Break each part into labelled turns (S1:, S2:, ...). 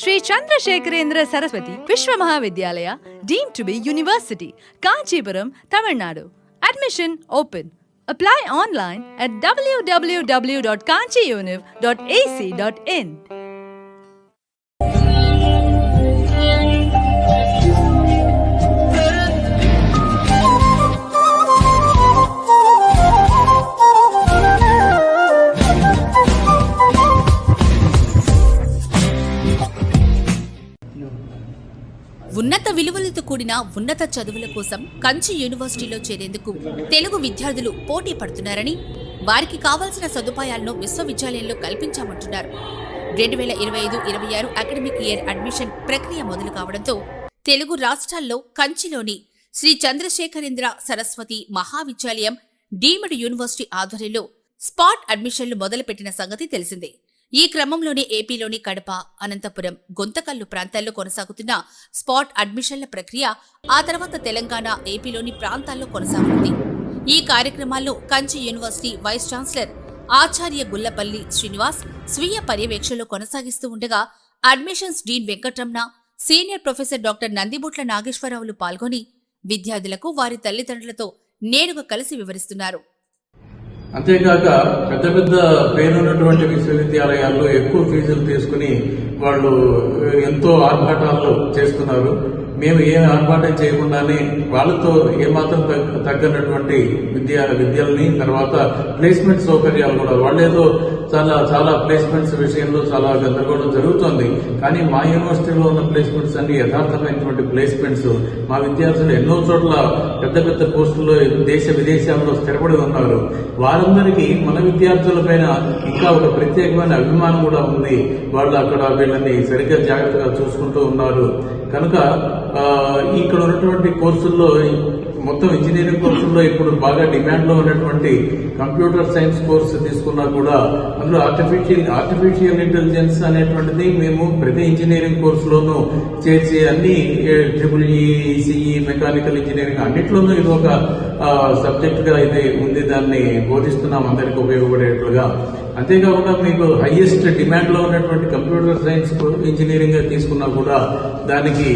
S1: Shri Chandrasekharendra Saraswathi Vishwa Mahavidyalaya deem to be university Kanchipuram Tamil Nadu admission open Apply online at www.kanchiuniv.ac.in.
S2: ఉన్నత విలువలతో కూడిన ఉన్నత చదువుల కోసం కంచి యూనివర్సిటీలో చేరేందుకు తెలుగు విద్యార్థులు పోటీ పడుతున్నారని వారికి కావాల్సిన సదుపాయాలను విశ్వవిద్యాలయంలో కల్పించామంటున్నారు. రెండు వేల ఇరవై ఐదు ఇరవై ఆరు అకాడమిక్ ఇయర్ అడ్మిషన్ ప్రక్రియ మొదలు కావడంతో తెలుగు రాష్ట్రాల్లో కంచిలోని శ్రీ చంద్రశేఖరేంద్ర సరస్వతి మహావిద్యాలయం డీమ్డ్ యూనివర్సిటీ ఆధ్వర్యంలో స్పాట్ అడ్మిషన్లు మొదలుపెట్టిన సంగతి తెలిసిందే. ఈ క్రమంలోనే ఏపీలోని కడప అనంతపురం గొంతకల్లు ప్రాంతాల్లో కొనసాగుతున్న స్పాట్ అడ్మిషన్ల ప్రక్రియ ఆ తర్వాత తెలంగాణ ఏపీలోని ప్రాంతాల్లో కొనసాగుతుంది. ఈ కార్యక్రమాల్లో కంచి యూనివర్సిటీ వైస్ ఛాన్సలర్ ఆచార్య గుల్లపల్లి శ్రీనివాస్ స్వీయ పర్యవేక్షణలో కొనసాగిస్తూ ఉండగా admissions dean Venkatramana senior professor doctor Nandibutla నాగేశ్వరరావులు పాల్గొని విద్యార్థులకు వారి తల్లిదండ్రులతో నేరుగా కలిసి వివరిస్తున్నారు.
S3: అంతేకాక పెద్ద పెద్ద పేరున్నటువంటి విశ్వవిద్యాలయాల్లో ఎక్కువ ఫీజులు తీసుకుని వాళ్ళు ఎంతో ఆర్భాటాలు చేస్తున్నారు. మేము ఏ ఆర్భాటం చేయకుండానే వాళ్ళతో ఏమాత్రం తగ్గ- తగ్గనటువంటి విద్యా విద్యల్ని తర్వాత ప్లేస్మెంట్ సౌకర్యాలు కూడా వాళ్ళేదో చాలా చాలా ప్లేస్మెంట్స్ విషయంలో చాలా గందరగోళం జరుగుతోంది. కానీ మా యూనివర్సిటీలో ఉన్న ప్లేస్మెంట్స్ అన్ని యథార్థమైనటువంటి ప్లేస్మెంట్స్ మా విద్యార్థులు ఎన్నో చోట్ల పెద్ద పెద్ద పోస్టుల్లో దేశ విదేశాల్లో స్థిరపడి ఉన్నారు. వారందరికీ మన విద్యార్థులపైన ఇంకా ఒక ప్రత్యేకమైన అభిమానం కూడా ఉంది. వాళ్ళు అక్కడ వీళ్ళని సరిగ్గా జాగ్రత్తగా చూసుకుంటూ ఉన్నారు. కనుక ఇక్కడ ఉన్నటువంటి కోర్సుల్లో మొత్తం ఇంజనీరింగ్ కోర్సుల్లో ఇప్పుడు బాగా డిమాండ్లో ఉన్నటువంటి కంప్యూటర్ సైన్స్ కోర్సు తీసుకున్నా కూడా అందులో ఆర్టిఫిషియల్ ఆర్టిఫిషియల్ ఇంటెలిజెన్స్ అనేటువంటిది మేము ప్రతి ఇంజనీరింగ్ కోర్సులోనూ చేర్చి అన్ని ట్రిపుల్ సిఈ మెకానికల్ ఇంజనీరింగ్ అన్నిట్లోనూ ఇది ఒక సబ్జెక్ట్గా ఉంది దాన్ని బోధిస్తున్నాం అందరికి ఉపయోగపడేట్లుగా అంతేకాకుండా మీకు హైయెస్ట్ డిమాండ్లో ఉన్నటువంటి కంప్యూటర్ సైన్స్ ఇంజనీరింగ్గా తీసుకున్నా కూడా దానికి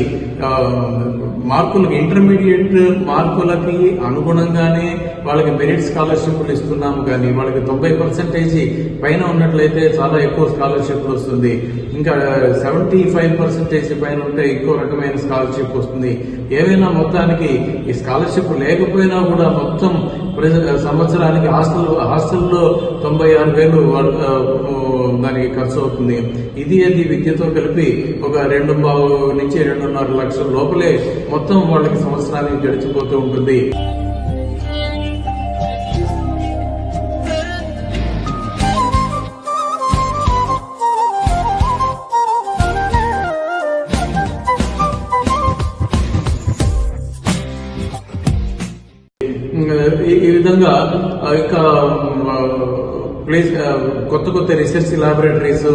S3: మార్కులకి ఇంటర్మీడియట్ మార్కులకి అనుగుణంగానే వాళ్ళకి మెరిట్ స్కాలర్షిప్లు ఇస్తున్నాము కానీ వాళ్ళకి తొంభై పర్సెంటేజ్ పైన ఉన్నట్లయితే చాలా ఎక్కువ స్కాలర్షిప్లు వస్తుంది. ఇంకా సెవెంటీ ఫైవ్ పర్సెంటేజ్ పైన ఉంటే ఎక్కువ రకమైన స్కాలర్షిప్ వస్తుంది. ఏవైనా మొత్తానికి ఈ స్కాలర్షిప్ లేకపోయినా కూడా మొత్తం సంవత్సరానికి హాస్టల్ హాస్టల్లో తొంభై ఆరు వేలు దానికి ఖర్చు అవుతుంది. ఇది అది విద్యతో కలిపి ఒక రెండు బావు నుంచి రెండున్నర లక్షల లోపలే మొత్తం వాళ్ళకి సంవత్సరానికి గడిచిపోతూ ఉంటుంది. ఈ- ఈ విధంగా ఆ యొక్క ప్లేస్ కొత్త కొత్త research laboratories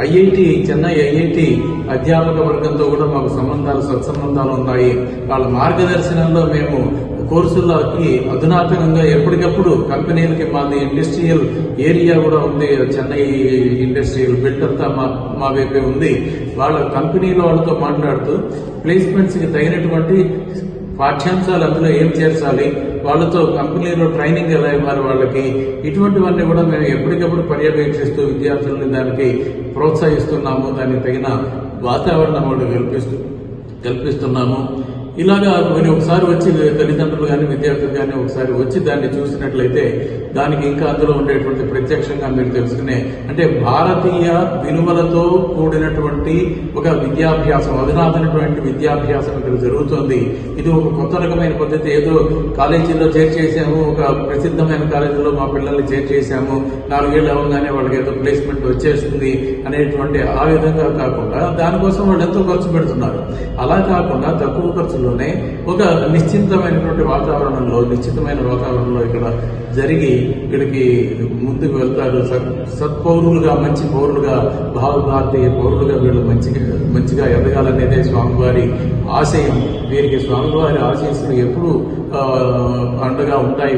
S3: IIT Chennai IIT అధ్యాపక వర్గంతో కూడా మాకు సంబంధాలు సత్సంబంధాలు ఉన్నాయి. వాళ్ళ మార్గదర్శనంలో మేము కోర్సులకి అధునాతనంగా ఎప్పటికప్పుడు కంపెనీలకి మాది ఇండస్ట్రియల్ ఏరియా కూడా ఉంది. చెన్నై ఇండస్ట్రియల్ బిల్ట్ అంతా మా మా వైపే ఉంది. వాళ్ళ కంపెనీలో వాళ్ళతో మాట్లాడుతూ ప్లేస్మెంట్స్కి తగినటువంటి పాఠ్యాంశాలు అందులో ఏం చేర్చాలి? వాళ్ళతో కంపెనీలో ట్రైనింగ్ ఎలా ఇవ్వాలి వాళ్ళకి? ఇటువంటివన్నీ కూడా మేము ఎప్పటికప్పుడు పర్యవేక్షిస్తూ విద్యార్థులని దానికి ప్రోత్సహిస్తున్నాము. దానికి తగిన వాతావరణం వాళ్ళు కల్పిస్తూ కల్పిస్తున్నాము. ఇలాగా మీరు ఒకసారి వచ్చి తల్లిదండ్రులు కానీ విద్యార్థులు కానీ ఒకసారి వచ్చి దాన్ని చూసినట్లయితే దానికి ఇంకా అందులో ఉండేటువంటి ప్రత్యక్షంగా మీరు తెలుసుకునే అంటే భారతీయ విలువలతో కూడినటువంటి ఒక విద్యాభ్యాసం అధునాతనటువంటి విద్యాభ్యాసం ఇక్కడ జరుగుతోంది. ఇది ఒక కొత్త రకమైన పద్ధతి. ఏదో కాలేజీలో చేర్చేసాము ఒక ప్రసిద్ధమైన కాలేజీలో మా పిల్లల్ని చేర్చేసాము నాలుగేళ్ళు అవగానే వాళ్ళకి ఏదో ప్లేస్మెంట్ వచ్చేస్తుంది అనేటువంటి ఆ విధంగా కాకుండా దానికోసం వాళ్ళు ఎంతో ఖర్చు పెడుతున్నారు. అలా కాకుండా తక్కువ ఖర్చులోనే ఒక నిశ్చితమైనటువంటి వాతావరణంలో నిశ్చితమైన వాతావరణంలో ఇక్కడ జరిగి ఇక్కడికి ముందుకు వెళ్తారు సత్- సత్పౌరులుగా మంచి పౌరులుగా భావ భారతీయ పౌరులుగా వీళ్ళు మంచిగా మంచిగా ఎదగాలనేదే స్వామివారి ఆశయం. వీరికి స్వామివారి ఆశీస్సులు ఎప్పుడు అండగా ఉంటాయి.